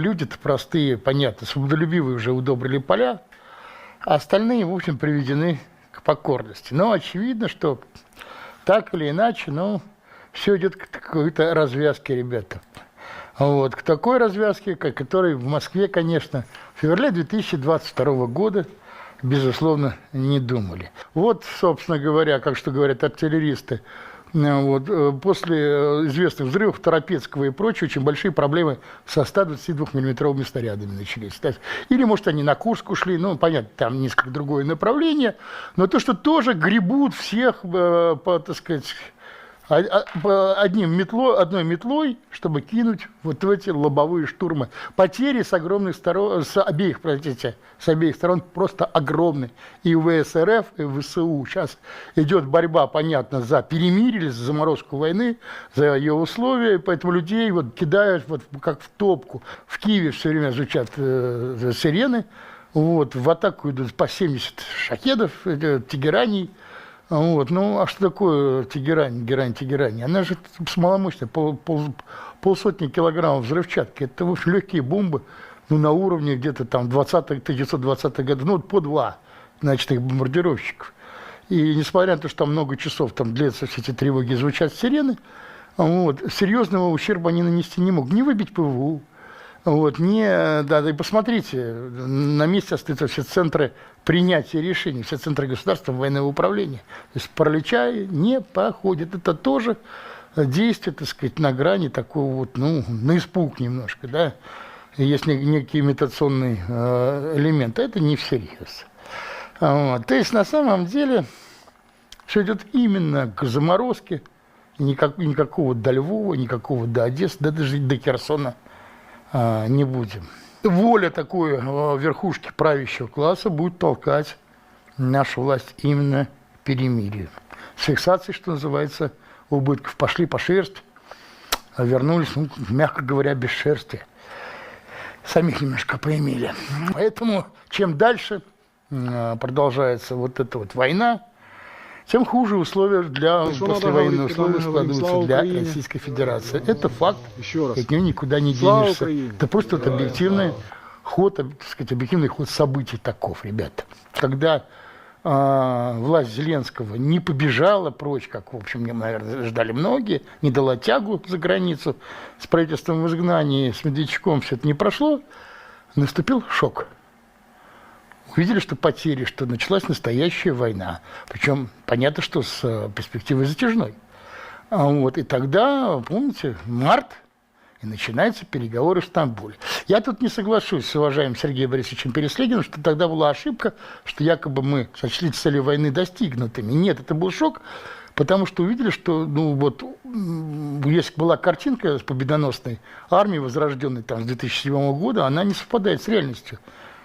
Люди-то простые, понятно, свободолюбивые уже удобрили поля, а остальные, в общем, приведены к покорности. Но очевидно, что так или иначе, ну, все идет к какой-то развязке, ребята. Вот, к такой развязке, к которой в Москве, конечно, в феврале 2022 года, безусловно, не думали. Вот, собственно говоря, как что говорят артиллеристы, вот, э, после э, известных взрывов Торопецкого и прочего очень большие проблемы со 122-миллиметровыми снарядами начались. Или, может, они на Курск ушли, ну, понятно, там несколько другое направление, но то, что тоже гребут всех, э, по, так сказать, одним метлой, одной метлой, чтобы кинуть вот в эти лобовые штурмы. Потери с огромных сторон, с обеих, простите, с обеих сторон просто огромные. И в ВСРФ, и в ВСУ. Сейчас идет борьба, понятно, за перемирие, за заморозку войны, за ее условия, и поэтому людей вот кидают вот как в топку. В Киеве все время звучат э, сирены, вот, в атаку идут по 70 шахедов, э, тегераний, вот. Ну, а что такое Тегерань, Герань, Тегерань? Она же маломощная, пол, пол, полсотни килограммов взрывчатки. Это, в общем, легкие бомбы, ну, на уровне где-то там 20 1920-х годов, ну, вот по два, значит, их бомбардировщиков. И несмотря на то, что там много часов там длятся все эти тревоги, звучат сирены, вот, серьезного ущерба они нанести не могут. Не выбить ПВУ, вот, не, да, да, и посмотрите, на месте остаются все центры принятия решений, все центры государства военного управления. То есть паралича не походит. Это тоже действие, так сказать, на грани такого вот, ну, на испуг немножко, да. Есть не- некий имитационный э, элемент, а это не всерьез. Вот. То есть на самом деле все идет именно к заморозке, никак, никакого до Львова, никакого до Одессы, да даже до Херсона не будем. Воля такой а, верхушки правящего класса будет толкать нашу власть именно перемирию. С фиксацией, что называется, убытков. Пошли по шерсть, а вернулись, ну, мягко говоря, без шерсти. Самих немножко поимели. Поэтому чем дальше а, продолжается вот эта вот война, тем хуже условия для когда условия складываются «Слава для Украине». Российской Федерации. Это факт. Еще раз. От него никуда не Слава денешься. Украине! Это просто вот объективный ход, так сказать, объективный ход событий таков, ребята. Когда а, власть Зеленского не побежала прочь, как, в общем, наверное, ждали многие, не дала тягу за границу с правительством в изгнании, с Медведчуком все это не прошло, наступил шок. Увидели, что потери, что началась настоящая война. Причем понятно, что с э, перспективой затяжной. А Вот, и тогда, помните, март, и начинаются переговоры в Стамбуле. Я тут не соглашусь с уважаемым Сергеем Борисовичем Переслегиным, что тогда была ошибка, что якобы мы сочли цели войны достигнутыми. Нет, это был шок, потому что увидели, что, ну вот, есть была картинка с победоносной армией, возрожденной там с 2007 года, она не совпадает с реальностью.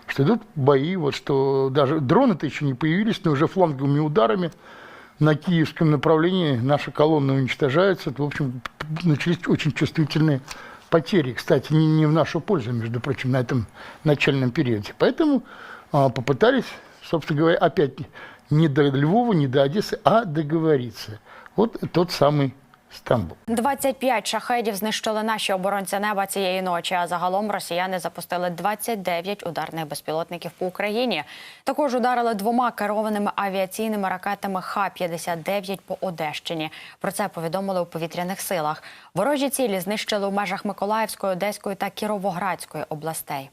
Что идут бои, вот что даже дроны-то еще не появились, но уже фланговыми ударами на киевском направлении наши колонны уничтожаются. Это, в общем, начались очень чувствительные потери. Кстати, не, не в нашу пользу, между прочим, на этом начальном периоде. Поэтому а, попытались, собственно говоря, опять не до Львова, не до Одессы, а договориться. Вот тот самый Стамбул. 25 шахедів знищили наші оборонці неба цієї ночі. А загалом росіяни запустили 29 ударних безпілотників по Україні. Також ударили двома керованими авіаційними ракетами Х-59 по Одещині. Про це повідомили у повітряних силах. Ворожі цілі знищили у межах Миколаївської, Одеської та Кіровоградської областей.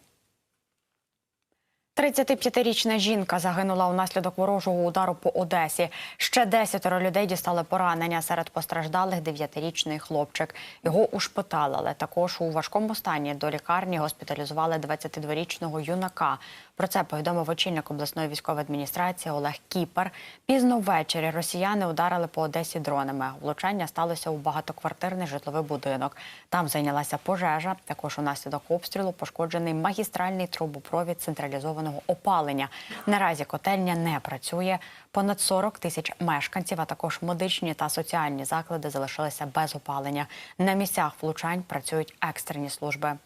35-річна жінка загинула унаслідок ворожого удару по Одесі. Ще десятеро людей дістали поранення. Серед постраждалих дев'ятирічний хлопчик. Його ушпиталили. Також у важкому стані до лікарні госпіталізували 22-річного юнака. Про це повідомив очільник обласної військової адміністрації Олег Кіпер. Пізно ввечері росіяни ударили по Одесі дронами. Влучання сталося у багатоквартирний житловий будинок. Там зайнялася пожежа. Також унаслідок обстрілу пошкоджений магістральний трубопровід централізованого опалення. Наразі котельня не працює. Понад 40 тисяч мешканців, а також медичні та соціальні заклади залишилися без опалення. На місцях влучань працюють екстрені служби.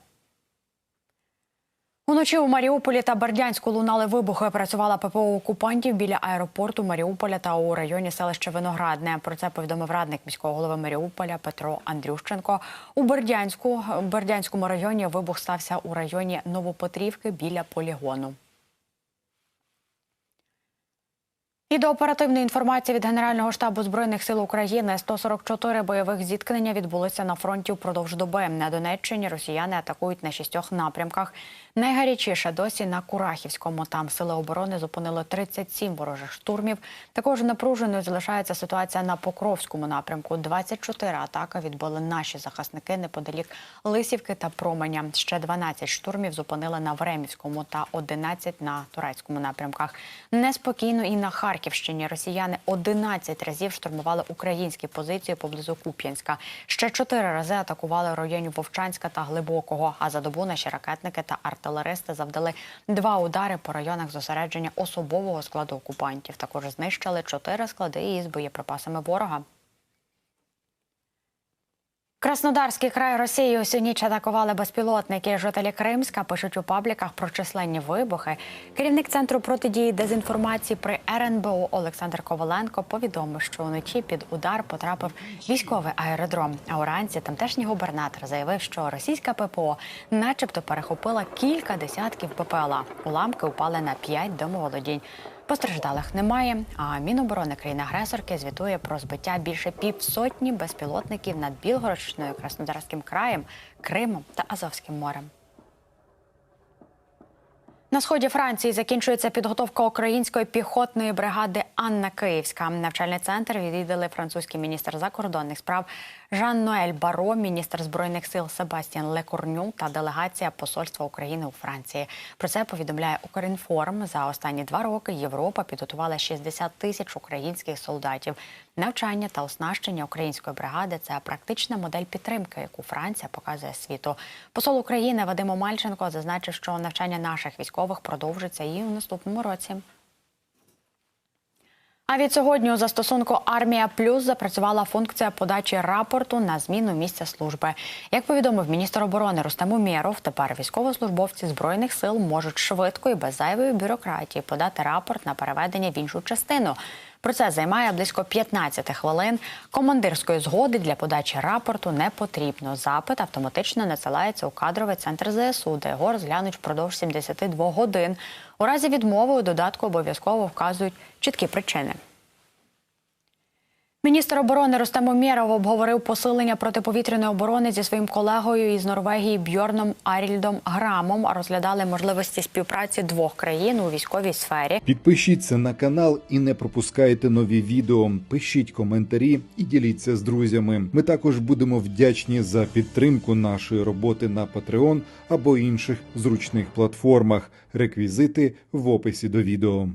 Уночі у Маріуполі та Бердянську лунали вибухи. Працювала ППО окупантів біля аеропорту Маріуполя та у районі селища Виноградне. Про це повідомив радник міського голови Маріуполя Петро Андрющенко. У Бердянську Бердянському районі вибух стався у районі Новопетрівки біля полігону. І до оперативної інформації від Генерального штабу збройних сил України 144 бойових зіткнення відбулися на фронті впродовж доби. На Донеччині росіяни атакують на шістьох напрямках. Найгарячіше досі на Курахівському. Там сили оборони зупинили 37 ворожих штурмів. Також напруженою залишається ситуація на Покровському напрямку. 24 атаки відбили наші захисники неподалік Лисівки та Променя. Ще 12 штурмів зупинили на Времівському та 11 на турецькому напрямках. Неспокійно і на Харківщині росіяни 11 разів штурмували українські позиції поблизу Куп'янська. Ще чотири рази атакували районів районі Вовчанська та Глибокого. А за добу наші ракетники та артилеристи завдали два удари по районах зосередження особового складу окупантів. Також знищили чотири склади із боєприпасами ворога. Краснодарський край Росії усю ніч атакували безпілотники. Жителі Кримська пишуть у пабліках про численні вибухи. Керівник центру протидії дезінформації при РНБО Олександр Коваленко повідомив, що вночі під удар потрапив військовий аеродром. А уранці тамтешній губернатор заявив, що російська ППО, начебто, перехопила кілька десятків ППЛА. Уламки упали на п'ять домоволодінь. Постраждалих немає. А Міноборони країни-агресорки звітує про збиття більше півсотні безпілотників над Білгородщиною, Краснодарським краєм, Кримом та Азовським морем. На сході Франції закінчується підготовка української піхотної бригади Анна Київська. Навчальний центр відвідали французький міністр закордонних справ Жан-Ноель Баро, міністр збройних сил Себастьян Лекурню та делегація посольства України у Франції. Про це повідомляє Укрінформ. За останні два роки Європа підготувала 60 тисяч українських солдатів. Навчання та оснащення української бригади це практична модель підтримки, яку Франція показує світу. Посол України Вадим Омальченко зазначив, що навчання наших військових продовжиться і у наступному році. А від сьогодні у застосунку Армія Плюс запрацювала функція подачі рапорту на зміну місця служби. Як повідомив міністр оборони Рустем Умєров, тепер військовослужбовці збройних сил можуть швидко і без зайвої бюрократії подати рапорт на переведення в іншу частину. Процес займає близько 15 хвилин. Командирської згоди для подачі рапорту не потрібно. Запит автоматично надсилається у кадровий центр ЗСУ, де його розглянуть впродовж 72 годин. У разі відмови у додатку обов'язково вказують чіткі причини. Міністр оборони Рустем Умєров обговорив посилення протиповітряної оборони зі своїм колегою із Норвегії Бьорном Арільдом Грамом. Розглядали можливості співпраці двох країн у військовій сфері. Підпишіться на канал і не пропускайте нові відео. Пишіть коментарі і діліться з друзями. Ми також будемо вдячні за підтримку нашої роботи на Patreon або інших зручних платформах. Реквізити в описі до відео.